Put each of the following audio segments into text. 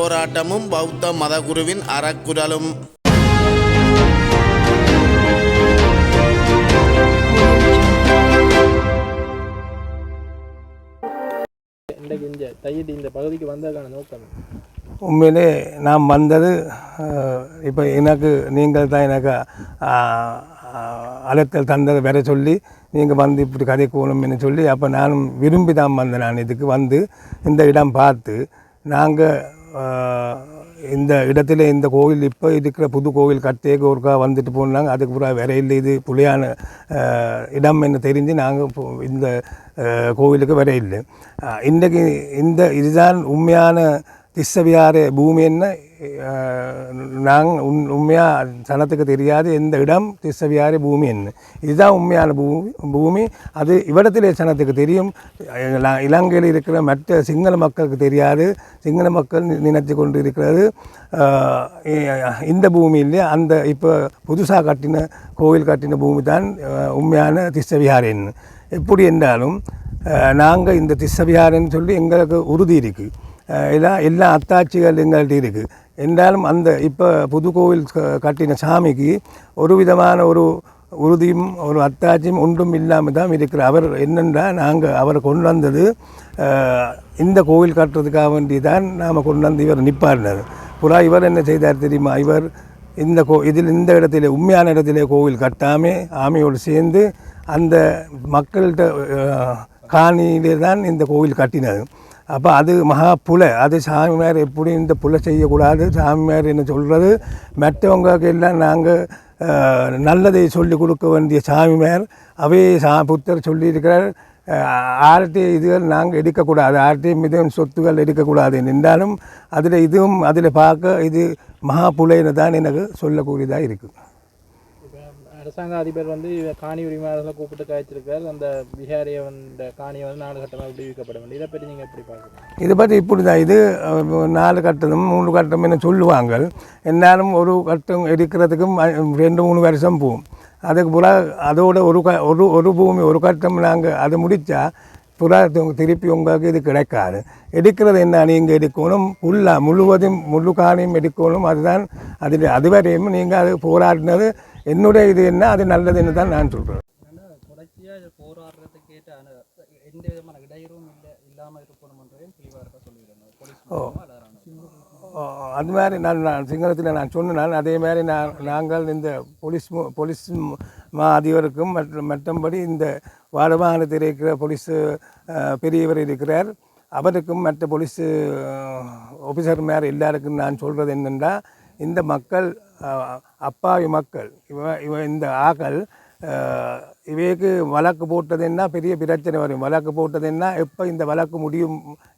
போராட்டமும் பௌத்த மதகுருவின் அறக்குரலும் இந்த தையிட்டு இந்த பகுதிக்கு வந்ததுக்கான நோக்கம் உண்மையிலே நான் வந்தது இப்போ எனக்கு நீங்கள் தான் எனக்கு ஆ, தந்தது அழைத்தல் தந்ததை வர சொல்லி நீங்கள் வந்து இப்படி கதை கூணும்னு சொல்லி அப்போ நானும் விரும்பி தான் வந்தேன். நான் இதுக்கு வந்து இந்த இடம் பார்த்து நாங்கள் இந்த இடத்துல இந்த கோவில் இப்போ இருக்கிற புது கோவில் கட்டேக்கு ஒருக்கா வந்துட்டு போனாங்க. அதுக்கு பிறகு வேற இல்லை இது புலியான இடம் என்று தெரிஞ்சு நாங்கள் இந்த கோவிலுக்கு வர இல்லை. இன்றைக்கு இந்த இதுதான் உண்மையான திஸ்ஸவியார பூமி என்ன? நாங்கள் உண் உண்மையாக சனத்துக்கு தெரியாது. எந்த இடம் திசவியாரி பூமி என்ன? இதுதான் உண்மையான பூமி பூமி. அது இவ்விடத்திலே சனத்துக்கு தெரியும். இலங்கையில் இருக்கிற மற்ற சிங்கள மக்களுக்கு தெரியாது. சிங்கள மக்கள் நினைத்து கொண்டு இருக்கிறது இந்த பூமியிலே அந்த இப்போ புதுசாக கட்டின கோவில் கட்டின பூமி தான் உண்மையான திஸ்ஸவியாரன் எப்படி என்றாலும் நாங்கள் இந்த திஸ்ஸவியாரன்னு சொல்லி எங்களுக்கு உறுதி இருக்குது எல்லாம் எல்லா அத்தாட்சிகள் எங்கள்கிட்ட இருக்குது என்றாலும் அந்த இப்போ புது கோவில் கட்டின சாமிக்கு ஒரு விதமான ஒரு உறுதியும் ஒரு அத்தாட்சியும் ஒன்றும் இல்லாமல் தான் இருக்கிற அவர் என்னென்னா நாங்கள் அவரை கொண்டு வந்தது இந்த கோவில் கட்டுறதுக்காக வேண்டி தான் நாம் கொண்டு வந்து இவர் நிப்பாடினார் புறா இவர் என்ன செய்தார் தெரியுமா? இவர் இந்த கோ இதில் இந்த இடத்துல உண்மையான இடத்துல கோவில் கட்டாமல் ஆமையோடு சேர்ந்து அந்த மக்கள்கிட்ட காணியிலே தான் இந்த கோவில் கட்டினது அப்போ அது மகா புலை. அது சாமியார் எப்படி இந்த புலை செய்யக்கூடாது? சாமியார் என்ன சொல்கிறது மற்றவங்களுக்கு எல்லாம் நாங்கள் நல்லதை சொல்லி கொடுக்க வேண்டிய சாமியார் அவே சா புத்தர் சொல்லியிருக்கிறார். ஆர்டி இதுகள் நாங்கள் எடுக்கக்கூடாது. ஆர்டி மிதம் சொத்துகள் எடுக்கக்கூடாது என்றாலும் அதில் இதுவும் அதில் பார்க்க இது மகா புலைன்னு தான் எனக்கு சொல்லக்கூடியதாக இருக்குது அரசாங்க அதிபர் வந்து காணி உரிமையாளர்களை கூப்பிட்டு காய்ச்சிருக்கார். அந்த பிஹாரிய வந்த காணியை வந்து நாலு கட்டமாக விடுவிக்கப்பட வேண்டும். இதை பற்றி நீங்கள் எப்படி பார்க்குறீங்க? இதை பற்றி இப்படி தான். இது நாலு கட்டணம் மூணு கட்டம் என்ன சொல்லுவாங்க. என்னாலும் ஒரு கட்டம் எடுக்கிறதுக்கும் ரெண்டு மூணு வருஷம் போகும். அதுக்கு புறா அதோட ஒரு க ஒரு ஒரு பூமி ஒரு கட்டம் நாங்கள் அதை முடித்தா புறா திருப்பி உங்களுக்கு இது கிடைக்காது. எடுக்கிறது என்ன நீங்கள் எடுக்கணும்? உள்ள முழுவதும் முழு காணியும் எடுக்கணும். அதுதான் அதில் அதுவரையும் நீங்கள் அது போராடினது என்னுடைய இது என்ன அது நல்லதுன்னு தான் நான் சொல்கிறேன். ஆ, அது மாதிரி நான் நான் சிங்களத்தில் நான் சொன்னேன் அதே மாதிரி நான் நாங்கள் இந்த போலீஸ் போலீஸ் மு- அதிபருக்கும் மற்றும் மற்றபடி இந்த வாடமாகாணத்தில் இருக்கிற போலீஸ் பெரியவர் இருக்கிறார். அவருக்கும் மற்ற போலீஸ் ஆஃபீஸர் மேர் எல்லாருக்கும் நான் சொல்கிறது என்னென்னா இந்த மக்கள் அப்பாவி மக்கள். இவ இவ இந்த ஆக்கள் இவைக்கு வழக்கு போட்டதுன்னா பெரிய பிரச்சனை வரும். வழக்கு போட்டதுன்னா எப்போ இந்த வழக்கு முடியும்?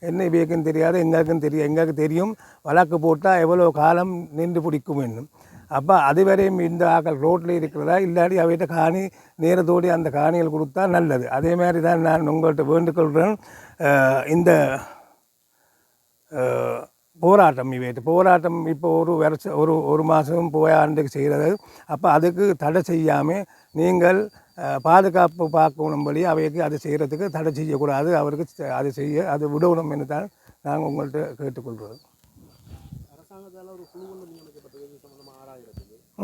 என்ன இவைக்கும் தெரியாது எங்களுக்கும் தெரியும் எங்களுக்கு தெரியும். வழக்கு போட்டால் எவ்வளோ காலம் நின்று பிடிக்கும் என்னும் அப்போ அதுவரையும் இந்த ஆக்கள் ரோட்டில் இருக்கிறதா? இல்லாட்டி அவைகிட்ட காணி நேரத்தோடி அந்த காணிகள் கொடுத்தா நல்லது. அதே மாதிரி தான் நான் உங்கள்கிட்ட வேண்டுகொள்கிறேன் இந்த போராட்டம் இவைட்டு போராட்டம் இப்போ ஒரு வருஷம் ஒரு ஒரு மாதம் போய் ஆண்டுக்கு செய்கிறது. அப்போ அதுக்கு தடை செய்யாமல் நீங்கள் பாதுகாப்பு பார்க்கணும்படி அவைக்கு அது செய்கிறதுக்கு தடை செய்யக்கூடாது. அவருக்கு அது செய்ய அது விடணும் என்று தான் நாங்கள் உங்கள்கிட்ட கேட்டுக்கொள்கிறோம். அரசாங்கத்தால் ஒரு குழு ஒன்று நியமிக்கப்பட்டது இது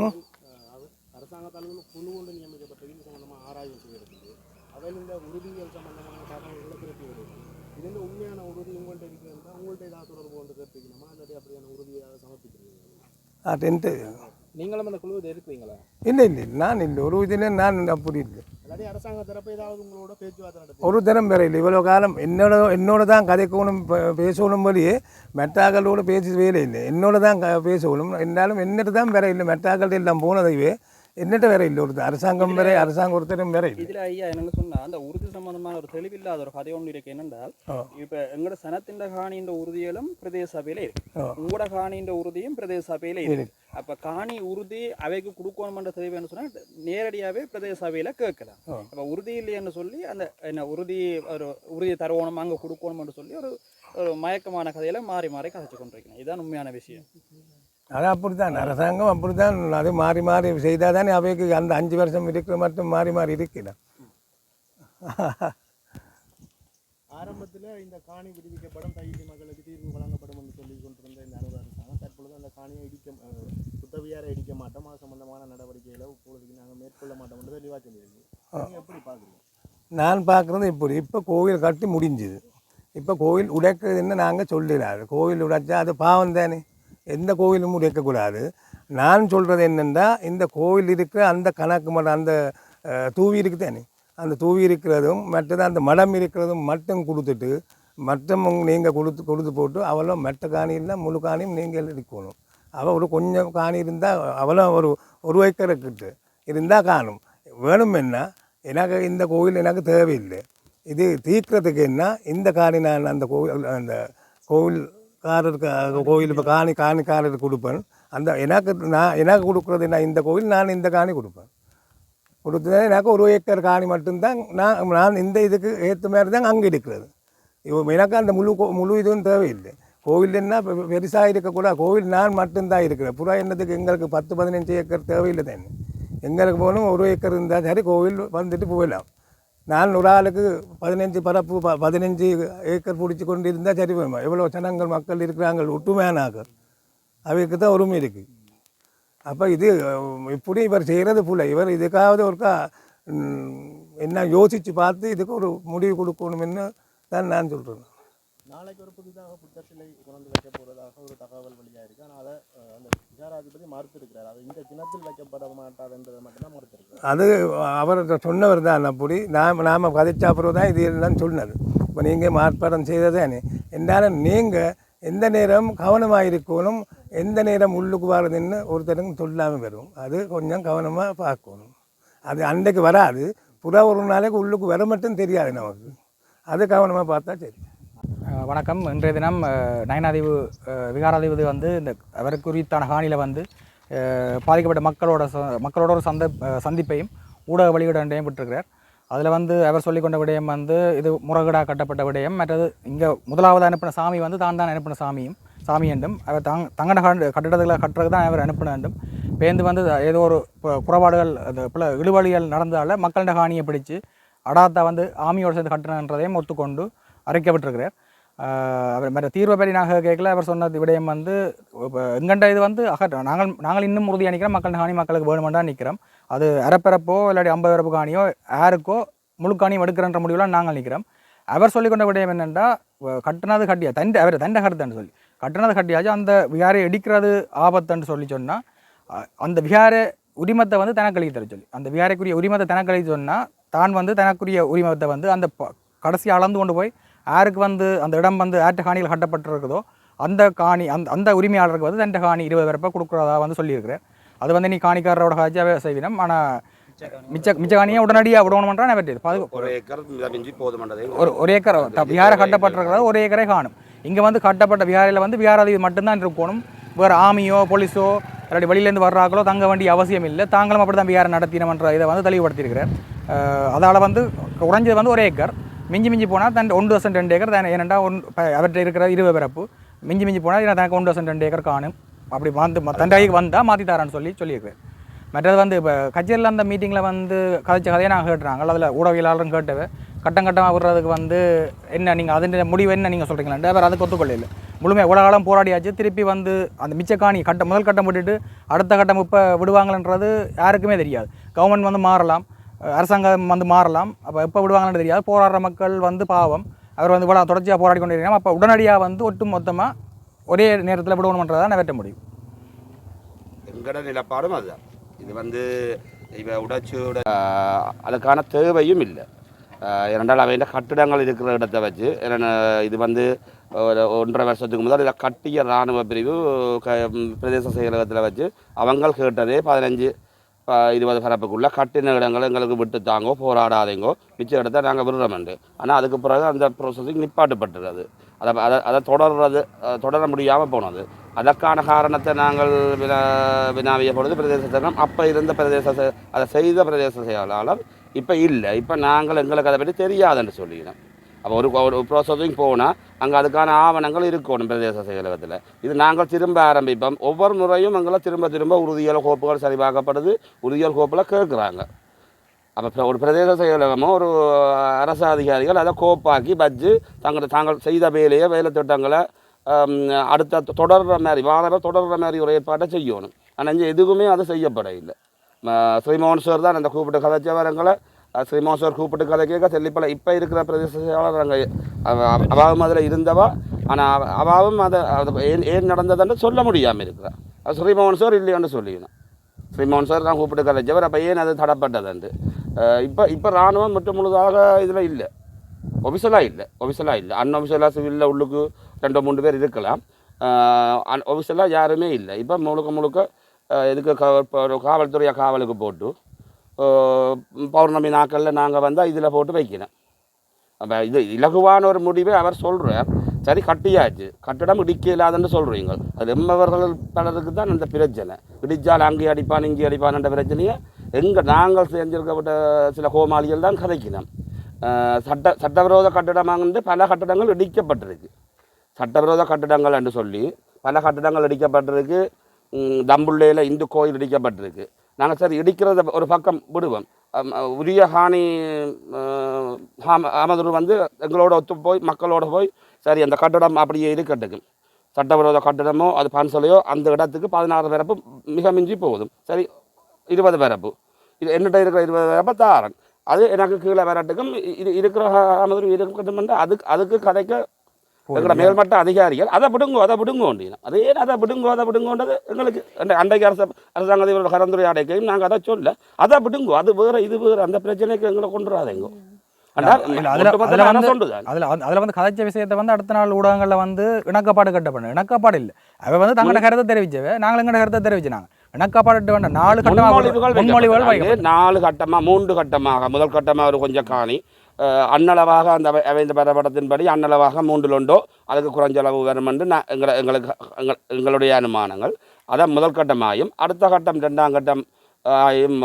ம். அது அரசாங்கத்தால் ஒரு குழு ஒன்று நியமிக்கப்பட்டது இது சம்பந்தமாக ஆராய்வு செய்கிறதுக்கு அதில் இந்த உறுதிகள் சம்பந்தமான தகவல்களை திருப்பி வருது இதில் உண்மையான உறுதி உங்கள்கிட்ட இருக்கிறதா உங்கள்கிட்ட ஏதாவது தொடர்பு கொண்டு கேட்டுக்கணுமா இல்லாட்டி அப்படியான உறுதியை அதை சமர்ப்பிக்கிறீங்க டென்ட்டு நீங்களும் அந்த குழுவில் இருக்கிறீங்களா இல்லை இல்லை. நான் இல்லை ஒரு இதில் நான் அப்படி இல்லை. இல்லாட்டி அரசாங்க தரப்பு ஏதாவது உங்களோட பேச்சுவார்த்தை ஒரு தரம் வேற இல்லை. இவ்வளோ காலம் என்னோட என்னோட தான் கதைக்கணும் பேசணும் போலியே மெட்டாக்களோட பேசி வேலை இல்லை. என்னோட தான் பேசணும். என்னாலும் என்னட்டு தான் வேற இல்லை. மெட்டாக்கள் எல்லாம் போனதைவே என்னட்ட வேற இல்லை ஒரு அரசாங்கம் வேற அரசாங்கம் ஒருத்தரும் வேற இல்லை. இதுல ஐயா என்னன்னு சொன்னா அந்த உறுதி சம்பந்தமான ஒரு தெளிவில்லாத ஒரு கதை ஒன்று இருக்கு. என்னென்றால். இப்ப எங்களோட சனத்தின் காணின்ற உறுதிகளும் பிரதேச சபையில இருக்கு. உங்களோட காணின்ற உறுதியும் பிரதேச சபையில இருக்கு. அப்ப காணி உறுதி அவைக்கு கொடுக்கணும்ன்ற தெளிவுன்னு சொன்னா நேரடியாவே பிரதேச சபையில கேட்கலாம். அப்ப உறுதி இல்லைன்னு சொல்லி அந்த என்ன உறுதி ஒரு உறுதி தருவணும் அங்க கொடுக்கணும்னு சொல்லி ஒரு ஒரு மயக்கமான கதையில மாறி மாறி கதைச்சு கொண்டிருக்கணும் இதுதான் உண்மையான விஷயம். அது அப்படித்தான். அரசாங்கம் அப்படித்தான். அது மாறி மாறி செய்தால் தானே அவைக்கு அந்த அஞ்சு வருஷம் இருக்கிற மட்டும் மாறி மாறி இருக்கிறான் ஆரம்பத்தில் இந்த காணி விடுவிக்கப்படும் தையிலி மக்களுக்கு தீர்வு வழங்கப்படும் என்று சொல்லி கொண்டிருந்த இந்த அனுராக அரசாங்கம் தற்பொழுது அந்த காணியை இடிக்க குத்தவியார இடிக்க மாட்டோம். அது சம்பந்தமான நடவடிக்கைகளை இப்பொழுதுக்கு நாங்கள் மேற்கொள்ள மாட்டோம் என்று தெளிவாக சொல்லியிருக்கோம் எப்படி பார்க்குறீங்க? நான் பார்க்குறது இப்படி. இப்போ கோவில் கட்டி முடிஞ்சுது. இப்போ கோவில் உடைக்கிறதுன்னு நாங்கள் சொல்லிடாது கோவில் உடைச்சா அது பாவம் தானே. எந்த கோவிலும் இருக்கக்கூடாது. நான் சொல்கிறது என்னென்னா இந்த கோவில் இருக்கிற அந்த கணக்கு மடம் அந்த தூவி இருக்கு தானே அந்த தூவி இருக்கிறதும் மற்றது அந்த மடம் இருக்கிறதும் மட்டும் கொடுத்துட்டு மட்டம் நீங்கள் கொடுத்து கொடுத்து போட்டு அவளோ மெட்டை காணி இல்லை முழு காணியும் நீங்கள் இருக்கணும் அவள் ஒரு கொஞ்சம் காணி இருந்தால் அவளும் ஒரு ஒரு ஏக்கர் கிட்ட இருந்தால் காணும். வேணும் என்ன? எனக்கு இந்த கோவில் எனக்கு தேவையில்லை. இது தீர்க்கிறதுக்கு என்ன? இந்த காணி நான் அந்த கோவில் அந்த கோவில் காரருக்கு கோவில் இப்போ காணி காணிக்காரருக்கு கொடுப்பேன். அந்த எனக்கு நான் எனக்கு கொடுக்குறது நான் இந்த கோவில் நான் இந்த காணி கொடுப்பேன். கொடுத்தது எனக்கு ஒரு ஏக்கர் காணி மட்டும்தான் நான் நான் இந்த இதுக்கு ஏற்ற மாதிரி தான் அங்கே இருக்கிறது. இவ எனக்கு அந்த முழு முழு இதுவும் தேவையில்லை. கோவில் என்ன பெருசாக இருக்கக்கூடாது. கோவில் நான் மட்டும்தான் இருக்கிறேன். புறா என்னத்துக்கு எங்களுக்கு பத்து பதினஞ்சு ஏக்கர் தேவையில்லை தானே. எங்களுக்கு போகணும் ஒரு ஏக்கர் இருந்தால் சரி கோவில் வந்துட்டு போயிடலாம் நான் ஒரு ஆளுக்கு பதினஞ்சு பரப்பு ப- பதினஞ்சு ஏக்கர் பிடிச்சி கொண்டு இருந்தால் சரி போயிடுமா எவ்வளோ ஜனங்கள் மக்கள் இருக்கிறாங்க ஒட்டுமையானாக்கள் அவைக்கு தான் உரிமை இருக்குது அப்போ இது இப்படி இவர் செய்கிறது புல. இவர் இதுக்காவது ஒருக்கா என்ன யோசித்து பார்த்து இதுக்கு ஒரு முடிவு கொடுக்கணும்னு தான் நான் சொல்கிறேன் நாளைக்கு ஒரு புதிதாக புத்தர் சிலை கொண்டு வைக்க போகிறதாக ஒரு தகவல் வெளியாக இருக்குது அதனால் அந்த விசாராதிபதி மறுத்திருக்கிறார். அது இந்த தினத்தில் வைக்கப்பட மாட்டாதுன்றதை மட்டும்தான் மறுத்திருக்கிறார். அது அவர் சொன்னவர் தான் அப்படி நாம் நாம் கதைச்சா அப்புறம் தான் இது எல்லாம் சொன்னது. இப்போ நீங்கள் மாற்பாடம் செய்ததானே என்றாலும் நீங்கள் எந்த நேரம் கவனமாக இருக்கணும் எந்த நேரம் உள்ளுக்கு வர்றதுன்னு ஒருத்தருக்கும் சொல்லாமல் வரும். அது கொஞ்சம் கவனமாக பார்க்கணும். அது அன்றைக்கு வராது. புறா ஒரு நாளைக்கு உள்ளுக்கு வர மட்டும் தெரியாது நமக்கு. அது கவனமாக பார்த்தா சரி. வணக்கம். இன்றைய தினம் நயனாதிவு நயனாதீவு விகாராதிபதி வந்து இந்த அவருக்கு உரித்தான காணியில் வந்து பாதிக்கப்பட்ட மக்களோட ச- மக்களோட ஒரு சந்த சந்திப்பையும் ஊடக வெளியிடையும் பெற்றுக்கிறார் அதில் வந்து அவர் சொல்லிக்கொண்ட விடயம் வந்து இது முறைகேடாக கட்டப்பட்ட விடயம். மற்றது இங்கே முதலாவது அனுப்பின சாமி வந்து தான் தான் அனுப்பின சாமியும் சாமி என்றும் அவர் தங் தங்கட கட்டிடத்தில் கட்டுறதுக்கு தான் அவர் அனுப்பின வேண்டும் பேருந்து வந்து ஏதோ ஒரு பு- குறைபாடுகள் அது பிள்ளை இழுவழிகள் நடந்ததால் மக்களிட காணியை பிடிச்சு அடாத்தா வந்து ஆமியோடு சேர்ந்து கட்டணன்றதையும் ஒத்துக்கொண்டு அறிக்கப்பட்டிருக்கிறார் அவர் மற்ற தீர்வை பற்றி நாங்கள் கேட்கல. அவர் சொன்ன விடயம் வந்து இப்போ எங்கண்ட இது வந்து அகற்ற நாங்கள் நாங்கள் இன்னும் உறுதியாக நிற்கிறோம் மக்கள் காணி மக்களுக்கு வேணுமெண்டா நிற்கிறோம் அது அரைப்பிறப்போ இல்லாட்டி ஐம்பது பிறப்பு காணியோ யாருக்கோ முழு காணியும் எடுக்கிறன்ற முடிவுலாம் நாங்கள் நிற்கிறோம் அவர் சொல்லிக்கொண்ட விடயம் என்னென்னா கட்டினது கட்டியா தண்டை அவர் தண்டை கருத்துன்னு சொல்லி கட்டினது கட்டியாச்சும் அந்த விகாரை இடிக்கிறது ஆபத்துன்னு சொல்லி சொன்னால் அந்த விகார உரிமத்தை வந்து தனக்கு தர சொல்லி. அந்த விகாரைக்குரிய உரிமத்தை தனக்கு சொன்னால் தான் வந்து தனக்குரிய உரிமத்தை வந்து அந்த ப- கடைசி அளந்து கொண்டு போய் யாருக்கு வந்து அந்த இடம் வந்து ஆற்ற காணியில் கட்டப்பட்டிருக்குதோ அந்த காணி அந்த அந்த உரிமையாளருக்கு வந்து தண்ட காணி இருபது பேரப்ப கொடுக்குறதா வந்து சொல்லியிருக்கிறேன். அது வந்து நீ காணிக்காரரோட காட்சியாகவே செய்வினம் ஆனால் மிச்ச மிச்ச காணியை உடனடியாக விடணுமன்றா நான் வெற்றி பாதுகாப்பு ஒரு ஏக்கர் ஒரு ஒரு ஏக்கர் விகார கட்டப்பட்டிருக்கிறது ஒரு ஏக்கரே காணும். இங்கே வந்து கட்டப்பட்ட விகாரையில் வந்து விகாராதிபதி மட்டும்தான் இருக்கணும். வேறு ஆமியோ போலீஸோ இல்லாட்டி வெளியிலேருந்து வர்றாங்களோ தங்க வேண்டிய அவசியம் இல்லை. தாங்களும் அப்படி தான் விகாரம் நடத்தினோம்ன்ற இதை வந்து தெளிவுபடுத்தியிருக்கிறேன். அதால் வந்து குறைஞ்சது வந்து ஒரு ஏக்கர். மிஞ்சி மிஞ்சி போனால் தன் ஒன்று வருஷம் ரெண்டு ஏக்கர் தான் ஏனெண்டா ஒன் அவர்கிட்ட இருக்கிற இருபது பிறப்பு. மிஞ்சி மிஞ்சி போனால் எனக்கு தனக்கு ஒன்று வருஷம் ரெண்டு ஏக்கர் காணும். அப்படி வந்து தண்டாய்க்கு வந்தால் மாற்றி தரான்னு சொல்லி சொல்லியிருக்கிறேன் மற்றது வந்து இப்போ கச்சேரியில் அந்த மீட்டிங்கில் வந்து கதைச்ச கதையை நாங்கள் கேட்டுறாங்க. அதில் ஊடகவியலாளரும் கேட்டவ. கட்டம் கட்டமாக விடுறதுக்கு வந்து என்ன நீங்கள் அதன் முடிவு என்ன நீங்கள் சொல்கிறீங்களா அவர் அதுக்கு ஒத்துக்கொள்ள முழுமையாக உலகாலம் போராடியாச்சு. திருப்பி வந்து அந்த மிச்ச காணி கட்டம் முதல் கட்டம் விட்டுட்டு அடுத்த கட்டம் இப்போ விடுவாங்கன்றது யாருக்குமே தெரியாது. கவர்மெண்ட் வந்து மாறலாம். அரசாங்கம் வந்து மாறலாம். அப்போ எப்போ விடுவாங்கன்னு தெரியாது. போராடுற மக்கள் வந்து பாவம். அவர் வந்து இவ்வளோ தொடர்ச்சியாக போராடி கொண்டு இருக்கிறாங்க அப்போ உடனடியாக வந்து ஒட்டு மொத்தமாக ஒரே நேரத்தில் விடணுன்றதான் வெட்ட முடியும். எங்கட நிலப்பாடும் அதுதான் இது வந்து இவ உடச்சியோட அதுக்கான தேவையும் இல்லை. இரண்டால் அவையில் கட்டிடங்கள் இருக்கிற இடத்தை வச்சு என்னென்ன இது வந்து ஒரு ஒன்றரை வருஷத்துக்கு முதல் இதை கட்டிய இராணுவ பிரிவு க பிரதேச செயலகத்தில் வச்சு அவங்க கேட்டதே பதினஞ்சு இருபது பரப்புக்குள்ளே கட்டின இடங்களை எங்களுக்கு விட்டு தாங்கோ போராடாதீங்கோ மிச்ச இடத்த நாங்கள் விடுறோமெண்டு ஆனால் அதுக்கு பிறகு அந்த ப்ரோசஸிங் நிப்பாட்டுப்பட்டுறது அதை அதை அதை தொடர்றது தொடர முடியாமல் போனது அதற்கான காரணத்தை நாங்கள் வினா வினாவிய பொழுது பிரதேச சங்கம் அப்போ இருந்த பிரதேச அதை செய்த பிரதேச செயலாளர் இப்போ இல்லை இப்போ நாங்கள் எங்களுக்கு அதை பற்றி தெரியாதுன்னு சொல்லிக்கிறோம் அப்போ ஒரு ஒரு ப்ரோசஸிங் போனால் அங்கே அதுக்கான ஆவணங்கள் இருக்கணும் பிரதேச செயலகத்தில். இது நாங்கள் திரும்ப ஆரம்பிப்போம். ஒவ்வொரு முறையும் எங்களை திரும்ப திரும்ப உறுதியல் கோப்புகள் சரிபார்க்கப்படுது. உறுதியல் கோப்பில் கேட்குறாங்க. அப்போ ஒரு பிரதேச செயலகமோ ஒரு அரசு அதிகாரிகள் அதை கோப்பாக்கி பஜ்ஜு தங்கள் தாங்கள் செய்த வேலையை வேலை திட்டங்களை அடுத்த தொடர்ற மாதிரி வாரம் தொடர்ற மாதிரி ஒரு ஏற்பாட்டை செய்யணும். ஆனால் இங்கே எதுவுமே அது செய்யப்பட இல்லை ஸ்ரீமோகன் சார் தான் அந்த கூப்பிட்டு கதைச்சவரங்களை ஸ்ரீமோகன் சார் கூப்பிட்டு கதை கேட்க தெல்லிப்பல இப்போ இருக்கிற பிரதேச செயலாளர் அங்கே அவாவும் அதில் இருந்தவா? ஆனால் அவாவும் அதை அது ஏன் ஏன் நடந்ததுன்னு சொல்ல முடியாமல் இருக்கிறா. அது ஸ்ரீமோகன் சார் இல்லையோன்னு சொல்லிக்கணும். ஸ்ரீமோகன் சார் தான் கூப்பிட்டு கதைச்சவர் அப்போ ஏன் அது தடப்பட்டதுண்டு இப்போ இப்போ இராணுவம் மட்டும் முழுதாக இதில் இல்லை. ஒபிசலாக இல்லை. ஒபிசலாக இல்லை. அன்ஒபிசலாக சிவிலில் உள்ளுக்கு ரெண்டு மூணு பேர் இருக்கலாம். அன் ஒபிசலாக யாருமே இல்லை. இப்போ முழுக்க முழுக்க இதுக்கு க இப்போ ஒரு காவலுக்கு போட்டு பௌர்ணமி நாட்களில் நாங்கள் வந்தால் இதில் போட்டு வைக்கணும். அப்போ இது இலகுவான ஒரு முடிவை அவர் சொல்கிறார் சரி கட்டியாச்சு. கட்டடம் இடிக்க இல்லாதுன்னு சொல்கிறீங்க அது எம்மவர்கள் பலருக்கு தான் அந்த பிரச்சனை. இடித்தால் அங்கே அடிப்பான் இங்கே அடிப்பான்ன்ற பிரச்சனையை எங்கே நாங்கள் செஞ்சிருக்கப்பட்ட சில கோமாளிகள் தான் கதைக்கணும். சட்ட சட்டவிரோத கட்டடமாக பல கட்டடங்கள் இடிக்கப்பட்டிருக்கு. சட்டவிரோத கட்டடங்கள் என்று சொல்லி பல கட்டடங்கள் இடிக்கப்பட்டிருக்கு. தம்புள்ளையில் இந்து கோயில் இடிக்கப்பட்டிருக்கு. நாங்கள் சரி இடிக்கிறத ஒரு பக்கம் விடுவோம். உரிய ஹானி அஹ், வந்து எங்களோட ஒத்து போய் மக்களோட போய் சரி அந்த கட்டடம் அப்படியே இருக்கட்டுக்கு. சட்டவிரோத கட்டடமோ அது பன்சலையோ அந்த இடத்துக்கு பதினாறு பிறப்பு மிக மிஞ்சி போகுதும். சரி இருபது பிறப்பு. இது என்னட்ட இருக்கிற இருபது பிறப்பு தாரன். அது எனக்கு கீழே வரட்டுக்கும் இது இருக்கிற ஆமதுரு இருக்கட்டும் அதுக்கு அதுக்கு கதைக்க எங்களோட மேல்மட்ட அதிகாரிகள் அதை விடுங்கோ அதை விடுங்கோ அது அதை விடுங்கோ அதை விடுங்கோன்றது எங்களுக்கு அந்த அண்டைக்கு அரச அரசாங்கத்தோட கலந்துரையாடைக்கையும் நாங்கள் அதை சொல்ல அதை விடுங்கோ அது வேற இது வேற அந்த பிரச்சனைக்கு எங்களை கொண்டு வராதேங்கோ அதுல- வந்து- கதைச்ச விஷயத்தை வந்து அடுத்த நாள் ஊடகங்களில் வந்து இணக்கப்பாடு கட்டப்படும் இணக்கப்பாடு இல்லை. அவ வந்து தங்களோட கருத்தை தெரிவிச்சவ நாங்கள் எங்களோட கருத்தை தெரிவிச்சினாங்க இணக்கப்பாடு வேண்டாம். நாலு கட்டமாக நாலு கட்டமாக மூன்று கட்டமாக முதல் கட்டமாக ஒரு கொஞ்சம் காணி. அன்னளவாக அந்த அவை- அவைந்த பரபடத்தின்படி அன்னளவாக மூன்றில் ஒன்றோ அதுக்கு குறைஞ்ச அளவு வரும் என்று நான் எங்களை எங்களுக்கு எங்கள் எங்களுடைய அனுமானங்கள். அதான் முதல் கட்டமாயும் அடுத்த கட்டம் ரெண்டாம் கட்டம் ஆயும்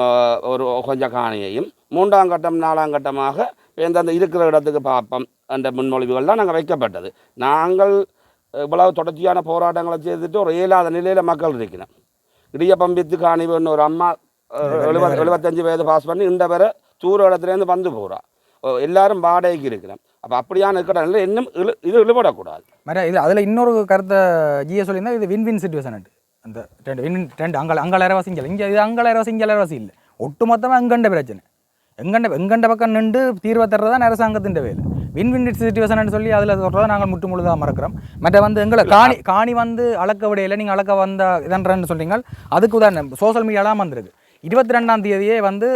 ஒரு கொஞ்சம் காணியையும் மூன்றாம் கட்டம் நாலாம் கட்டமாக எந்தெந்த இருக்கிற இடத்துக்கு பார்ப்போம் என்ற முன்மொழிவுகள் தான் நாங்கள் வைக்கப்பட்டது. நாங்கள் இவ்வளவு தொடர்ச்சியான போராட்டங்களை செய்துட்டு ஒரு இயலாத நிலையில் மக்கள் இருக்கிறோம். இடியப்பம் வித்து காணி வேணும் ஒரு அம்மா எழுபது எழுபத்தஞ்சு வயது பாஸ் பண்ணி இந்த வரை தூர இடத்துலேருந்து வந்து போகிறா எல்லாரும் வாடகைக்கு இருக்கிறோம் அப்போ அப்படியான இருக்கிற நிலை இன்னும் இழு இது இழுபடக்கூடாது. மர இது அதில் இன்னொரு கருத்தை ஜிஏ சொல்லியிருந்தா இது வின் வின் சுச்சுவேஷன் அந்த ரெண்டு வின் ரெண்டு அங்கே அங்கே இரவாசி இங்கே இங்கே இது அங்கே இரவாசி இங்கே இரவாசி இல்லை. ஒட்டு மொத்தமாக எங்கண்ட பிரச்சனை. எங்கண்ட எங்கண்ட பக்கம் நின்று தீர்வை தர்றது தான் அரசாங்கத்தின் வேலை வின் வின் சுச்சுவேஷன் சொல்லி அதில் சொல்கிறத நாங்கள் முற்று முழுதாக மறக்கிறோம். மற்ற வந்து எங்களை காணி காணி வந்து அளக்க விடையில நீங்கள் அளக்க வந்த இதன்றன்னு சொல்றீங்க. அதுக்கு உதாரணம் சோஷியல் மீடியாலாம் வந்திருக்கு. இருபத்தி ரெண்டாம் தேதியே வந்து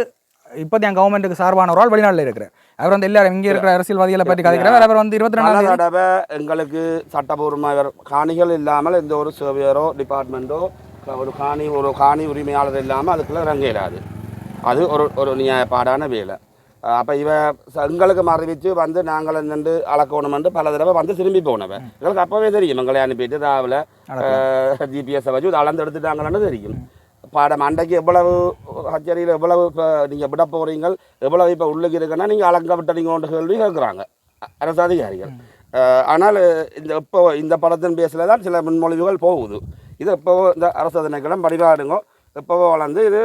இப்போதைய என் கவர்மெண்ட்டுக்கு சார்பான ஒரு ஆள் வெளிநாட்டில் இருக்கிறார் அவர் வந்து எல்லாரும் இங்கே இருக்கிற அரசியல்வாதிகளை பற்றி கதைக்கிறார் அவர் வந்து இருபத்தி ரெண்டாம் தடவை எங்களுக்கு சட்டபூர்வமாக காணிகள் இல்லாமல் எந்த ஒரு சேவையரோ டிபார்ட்மெண்ட்டோ ஒரு காணி ஒரு காணி உரிமையாளர் இல்லாமல் அதுக்குள்ளே இறங்கிடாது அது ஒரு ஒரு நியாயப்பாடான வேலை. அப்போ இவ எங்களுக்கு அறிவித்து வந்து நாங்கள் நின்று அளக்கணுமென்று பல தடவை வந்து திரும்பி போனவன். எங்களுக்கு அப்போவே தெரியும். எங்களை அனுப்பிட்டு ராவில் ஜிபிஎஸ்ஸை வச்சு அளந்து எடுத்துட்டாங்கன்னு தெரியும். பாடம் அன்றைக்கு எவ்வளவு ஹச்சரியில் எவ்வளவு இப்போ நீங்கள் விட போகிறீங்க எவ்வளவு இப்போ உள்ளுக்கு இருக்குன்னா நீங்கள் அலங்க விட்டீங்கன்ற கேள்வி கேட்குறாங்க. அரசு அதிகாரிகள். ஆனால் இந்த இப்போ இந்த படத்தின் பேஸில் தான் சில முன்மொழிவுகள் போகுது. இது இப்போ இந்த அரசு திணைக்களம் படிவாடுங்க இப்போவோ வளர்ந்து இது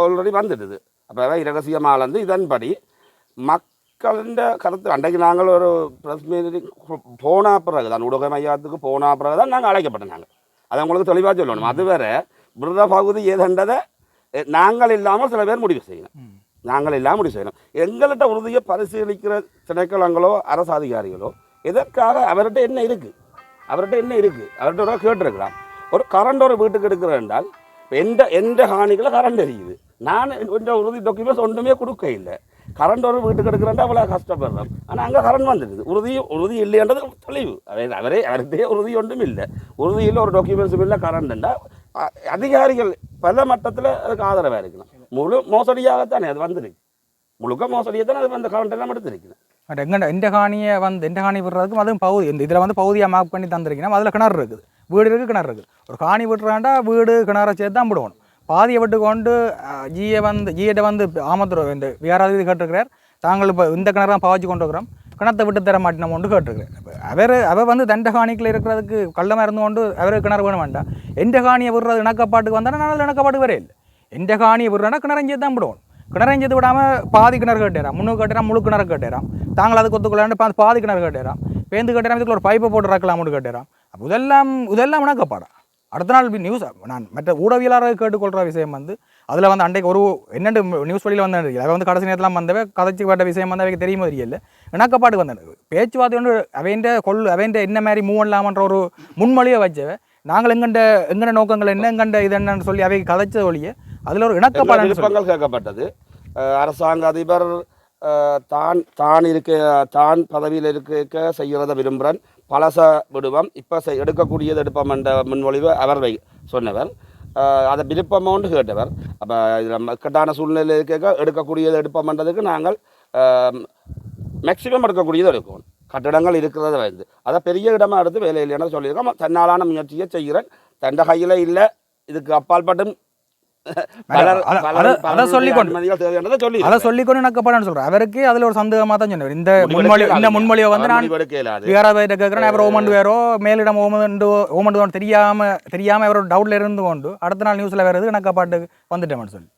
ஆல்ரெடி வந்துடுது. அப்போ இரகசியமாக வளர்ந்து இதன்படி மக்களின் கருத்து அன்றைக்கு நாங்கள் ஒரு ப்ரெஸ் மீட்டிங் போன பிறகு தான் ஊடக மையத்துக்கு போன பிறகு தான் நாங்கள் அழைக்கப்பட்டோம் நாங்கள் அதை உங்களுக்கு தெளிவாக சொல்லணும். அது வேறு விரத பகுதி ஏதென்றதை நாங்கள் இல்லாமல் சில பேர் முடிவு செய்யணும். நாங்கள் இல்லாமல் முடிவு செய்யணும். எங்கள்கிட்ட உறுதியை பரிசீலிக்கிற திணைக்களங்களோ அரசு அதிகாரிகளோ எதற்காக அவர்கிட்ட என்ன இருக்குது அவர்கிட்ட என்ன இருக்குது அவர்கிட்ட ஒரு கேட்டிருக்கலாம் ஒரு கரண்ட் ஒரு வீட்டுக்கு எடுக்கிறேன் என்றால் எந்த எந்த ஹானிகளை கரண்ட் எரியுது நான் என்ற உறுதி டாக்குமெண்ட்ஸ் ஒன்றுமே கொடுக்க இல்லை கரண்ட் ஒரு வீட்டுக்கு எடுக்கிறேன்டா அவ்வளோ கஷ்டப்படுறோம். ஆனால் அங்கே கரண்ட் வந்துடுது உறுதி உறுதி இல்லைன்றது தெளிவு. அவர் அவரே அவர்கிட்டே உறுதி ஒன்றும் இல்லை. உறுதியில் ஒரு டாக்குமெண்ட்ஸும் இல்லை கரண்ட்ண்டா அதிகாரிகள் பல மட்டத்தில் அதுக்கு ஆதரவாக இருக்கணும். முழு மோசடியாகத்தானே அது வந்துருக்கு. முழுக்க மோசடியை தானே அது அந்த கரண்ட் எல்லாம் எடுத்திருக்கணும் பட் எங்கண்ட இந்த காணியை வந்து இந்த காணி விடுறதுக்கும் அதுவும் பகுதி இந்த இதில் வந்து பகுதியாக மார்க் பண்ணி தந்திருக்கீங்கன்னா அதில் கிணறு இருக்குது. வீடு இருக்குது கிணறு இருக்குது. ஒரு காணி விட்டுறாண்டா வீடு கிணறை சேர்த்து தான் விடுவோம். பாதியை விட்டு கொண்டு ஜிஏ வந்து ஜிஏட்ட வந்து ஆமத்துற இந்த விகாராதிபதி கேட்டிருக்கிறார். தாங்கள் இப்போ இந்த கிணறு தான் பாவச்சு கொண்டு இருக்கிறோம். கிணத்தை விட்டு தர மாட்டேன் கொண்டு கேட்டுருக்கேன் அவர் அவர் வந்து தண்ட காணிக்கில் இருக்கிறதுக்கு கள்ளமாக இருந்து கொண்டு அவருக்கு கிணறு வேணும் வேண்டாம். எந்த காணியை விடுறது இணக்கப்பாட்டுக்கு வந்தாலும் நான் இணக்கப்பாட்டுக்கு வரே இல்லை. எந்த காணியை விடுறேன்னா கிணறஞ்சே தான் விடுவோம். கிணறஞ்சது விடாமல் பாதி கிணறு கட்டிடுறான் முன்னு கட்டிறான் முழு கிணறு கட்டிடுறான் தாங்கள் அதுக்கு ஒத்துக்கொள்ளாண்டு பா பாதி கிணறு கட்டிடறான் பேந்து கட்டிறான் இதுக்குள்ள ஒரு பைப்பை போட்டு ரக்கலாம்னு கட்டிடுறான் அப்போ இதெல்லாம் இதெல்லாம் இணக்கப்பாடா. அடுத்த நாள் நியூஸ் நான் மற்ற ஊடகவியலாளரை கேட்டுக்கொள்கிற விஷயம் வந்து அதில் வந்து அன்றைக்கு ஒரு என்னென்று நியூஸ் வெளியில் வந்து அதை வந்து கடைசி நேரத்தில் வந்தவே கதைச்சிப்பட்ட விஷயம் வந்து அவைக்கு தெரியுமோ தெரியல. இணக்கப்பாடு வந்தேன் பேச்சுவார்த்தை வந்து அவைண்ட கொள் அவைண்ட என்ன மாதிரி மூவ் பண்ணலாமன்ற ஒரு முன்மொழியை வச்சவ நாங்கள் எங்கண்ட எங்கண்ட நோக்கங்கள் என்ன எங்கண்ட இது என்னன்னு சொல்லி அவை கதைச்ச ஒழிய அதில் ஒரு இணக்கப்பாடு கேட்கப்பட்டது. அரசாங்க அதிபர் தான் தான் இருக்க தான் பதவியில் இருக்க செய்கிறத விரும்புகிறேன் பழச விடுவோம். இப்போ எடுக்கக்கூடியது எடுப்போம் என்ற முன்மொழிவு அவர் சொன்னவர். அதை விருப்பமோன்னு கேட்டவர் அப்போ இதில் இக்கட்டான சூழ்நிலை கேட்க எடுக்கக்கூடியது எடுப்போம்ன்றதுக்கு நாங்கள் மேக்சிமம் எடுக்கக்கூடியது எடுக்கணும் கட்டிடங்கள் இருக்கிறத வந்து அதை பெரிய இடமா எடுத்து வேலை இல்லைன்னு சொல்லியிருக்கோம் தன்னாலான முயற்சியை செய்கிறேன் தண்ட கையில் இல்லை இதுக்கு அப்பால்பட்டும் அவருக்கு அதில் ஒரு சந்தேகமாக தான் சொன்னவர் இந்த முன்மொழி இந்த. முன்மொழியை வந்து நான். விகாராபாயிட்ட கேட்குறேன் அவர் ஓமண்டு வேறோ மேலிடம் ஓமண்டு ஓமண்டு தெரியாம தெரியாம அவர் டவுட்ல இருந்து கொண்டு அடுத்த நாள் நியூஸ்ல வேறது இணக்கப்பாட்டு வந்துட்டேன் சொல்லி.